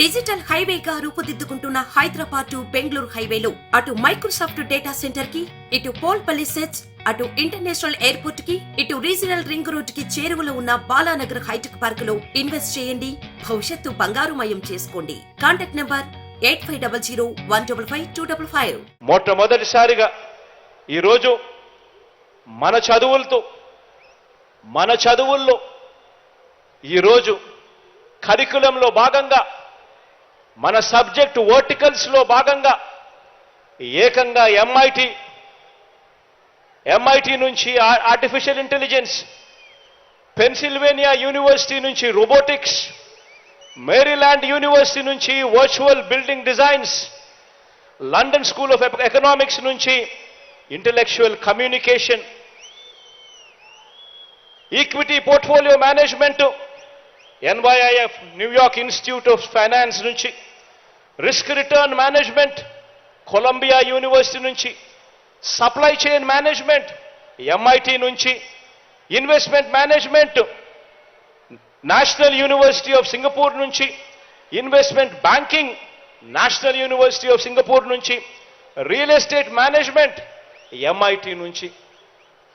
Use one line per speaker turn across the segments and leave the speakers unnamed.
Digital హైవేగా రూపుదిద్దుకుంటున్న Hyderabad to Bengaluru హైవేలో. అటు మైక్రోసాఫ్ట్ డేటా సెంటర్కి ఇటు పోల్పల్లి సెట్స్ అటు ఇంటర్నేషనల్ ఎయిర్పోర్ట్కి ఇటు రీజనల్ రింగ్ రోడ్కి చేరువలో ఉన్న బాలానగర్ హైటెక్ పార్క్లో ఇన్వెస్ట్ చేయండి. భవిష్యత్తు బంగారుమయం చేసుకోండి. Contact number eight five double zero one double five two double five.
మొట్టమొదటిసారిగా ఈరోజు మన చదువులతో మన చదువుల్లో ఈరోజు కరికులంలో భాగంగా మన సబ్జెక్టు వర్టికల్స్లో భాగంగా ఏకంగా ఎంఐటి ఎంఐటి నుంచి ఆర్టిఫిషియల్ ఇంటెలిజెన్స్ పెన్సిల్వేనియా యూనివర్సిటీ నుంచి రోబోటిక్స్ మేరీల్యాండ్ యూనివర్సిటీ నుంచి virtual building designs London School of Economics నుంచి intellectual communication equity portfolio management NYIF New York Institute of Finance నుంచి risk return management Columbia University నుంచి supply chain management MIT నుంచి investment management National University of Singapore నుంచి investment banking National University of Singapore నుంచి real estate management MIT నుంచి.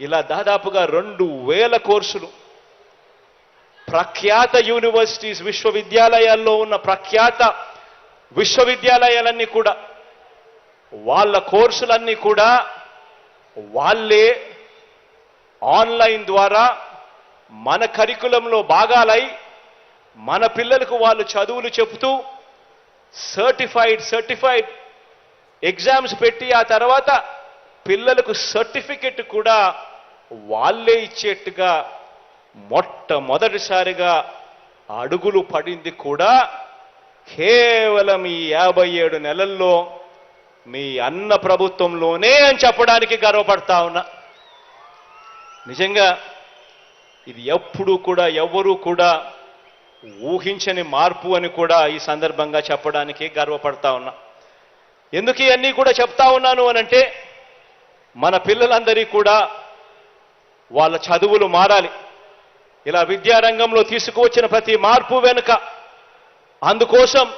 ఇలా దాదాపుగా రెండు వేల కోర్సులు. ప్రఖ్యాత యూనివర్సిటీస్ విశ్వవిద్యాలయాల్లో ఉన్న ప్రఖ్యాత విశ్వవిద్యాలయాలన్నీ కూడా వాళ్ళ కోర్సులన్నీ కూడా వాళ్ళే ఆన్లైన్ ద్వారా మన కరికులంలో భాగాలై మన పిల్లలకు వాళ్ళు చదువులు చెబుతూ సర్టిఫైడ్ సర్టిఫైడ్ ఎగ్జామ్స్ పెట్టి ఆ తర్వాత పిల్లలకు సర్టిఫికెట్ కూడా వాళ్ళే ఇచ్చేట్టుగా మొట్టమొదటిసారిగా అడుగులు పడింది కూడా కేవలం ఈ యాభై ఏడు నెలల్లో మీ అన్న ప్రభుత్వంలోనే అని చెప్పడానికి గర్వపడతా ఉన్నా. నిజంగా ఇది ఎప్పుడు కూడా ఎవరు కూడా ఊహించని మార్పు అని కూడా ఈ సందర్భంగా చెప్పడానికి గర్వపడతా ఉన్నా. ఎందుకు ఇవన్నీ కూడా చెప్తా ఉన్నాను అనంటే మన పిల్లలందరికీ కూడా వాళ్ళ చదువులు మారాలి. ఇలా విద్యారంగంలో తీసుకువచ్చిన ప్రతి మార్పు వెనుక అందుకోసం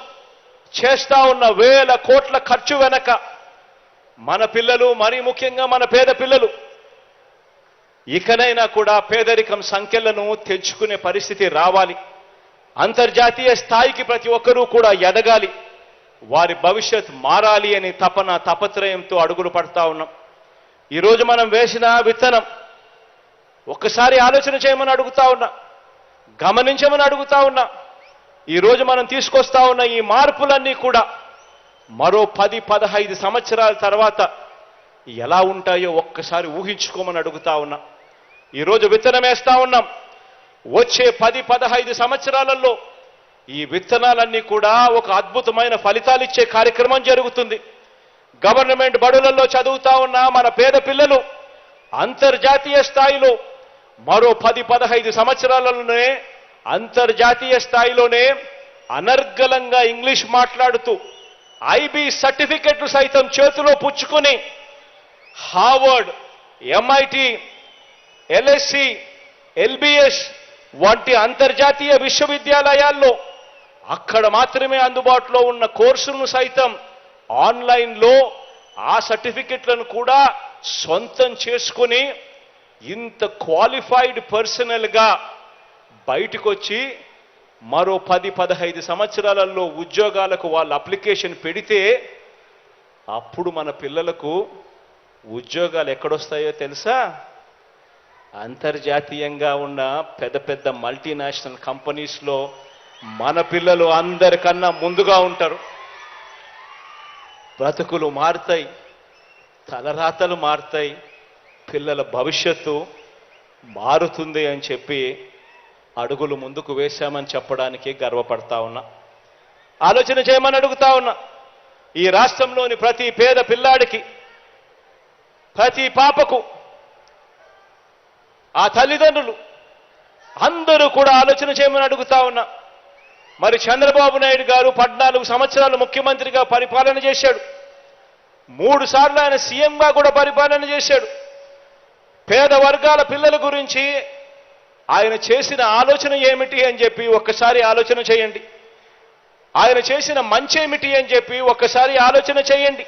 చేస్తా ఉన్న వేల కోట్ల ఖర్చు వెనక మన పిల్లలు మరీ ముఖ్యంగా మన పేద పిల్లలు ఇకనైనా కూడా పేదరికం సంఖ్యలను తెచ్చుకునే పరిస్థితి రావాలి. అంతర్జాతీయ స్థాయికి ప్రతి ఒక్కరూ కూడా ఎదగాలి. వారి భవిష్యత్ మారాలి అని తపన తపత్రయంతో అడుగులు పడతా ఉన్నాం. ఈరోజు మనం వేసిన విత్తనం ఒక్కసారి ఆలోచన చేయమని అడుగుతా ఉన్నా గమనించమని అడుగుతా ఉన్నా ఈరోజు మనం తీసుకొస్తా ఉన్న ఈ మార్పులన్నీ కూడా మరో పది పదహైదు సంవత్సరాల తర్వాత ఎలా ఉంటాయో ఒక్కసారి ఊహించుకోమని అడుగుతా ఉన్నా. ఈరోజు విత్తనమేస్తా ఉన్నాం. వచ్చే పది పదహైదు సంవత్సరాలలో ఈ విత్తనాలన్నీ కూడా ఒక అద్భుతమైన ఫలితాలు ఇచ్చే కార్యక్రమం జరుగుతుంది. గవర్నమెంట్ బడులలో చదువుతా ఉన్న మన పేద పిల్లలు అంతర్జాతీయ స్థాయిలో మరో పది పదహైదు సంవత్సరాలలోనే అంతర్జాతీయ స్థాయిలోనే అనర్గళంగా ఇంగ్లీష్ మాట్లాడుతూ ఐబీ సర్టిఫికెట్లు సైతం చేతిలో పుచ్చుకొని హార్వర్డ్ ఎంఐటి ఎల్ఎస్సి ఎల్బిఎస్ వంటి అంతర్జాతీయ విశ్వవిద్యాలయాల్లో అక్కడ మాత్రమే అందుబాటులో ఉన్న కోర్సులను సైతం ఆన్లైన్లో ఆ సర్టిఫికెట్లను కూడా సొంతం చేసుకుని ఇంత క్వాలిఫైడ్ పర్సనల్గా బయటకు వచ్చి మరో పది పదహైదు సంవత్సరాలలో ఉద్యోగాలకు వాళ్ళు అప్లికేషన్ పెడితే అప్పుడు మన పిల్లలకు ఉద్యోగాలు ఎక్కడొస్తాయో తెలుసా? అంతర్జాతీయంగా ఉన్న పెద్ద పెద్ద మల్టీనేషనల్ కంపెనీస్లో మన పిల్లలు అందరికన్నా ముందుగా ఉంటారు. బ్రతుకులు మారుతాయి తలరాతలు మారుతాయి పిల్లల భవిష్యత్తు మారుతుంది అని చెప్పి అడుగులు ముందుకు వేశామని చెప్పడానికి గర్వపడతా ఉన్నా. ఆలోచన చేయమని అడుగుతా ఉన్నా. ఈ రాష్ట్రంలోని ప్రతి పేద పిల్లాడికి ప్రతి పాపకు ఆ తల్లిదండ్రులు అందరూ కూడా ఆలోచన చేయమని అడుగుతా ఉన్నా. మరి చంద్రబాబు నాయుడు గారు పద్నాలుగు సంవత్సరాలు ముఖ్యమంత్రిగా పరిపాలన చేశాడు. మూడు సార్లు ఆయన సీఎంగా కూడా పరిపాలన చేశాడు. పేద వర్గాల పిల్లల గురించి ఆయన చేసిన ఆలోచన ఏమిటి అని చెప్పి ఒక్కసారి ఆలోచన చేయండి. ఆయన చేసిన మంచి ఏమిటి అని చెప్పి ఒక్కసారి ఆలోచన చేయండి.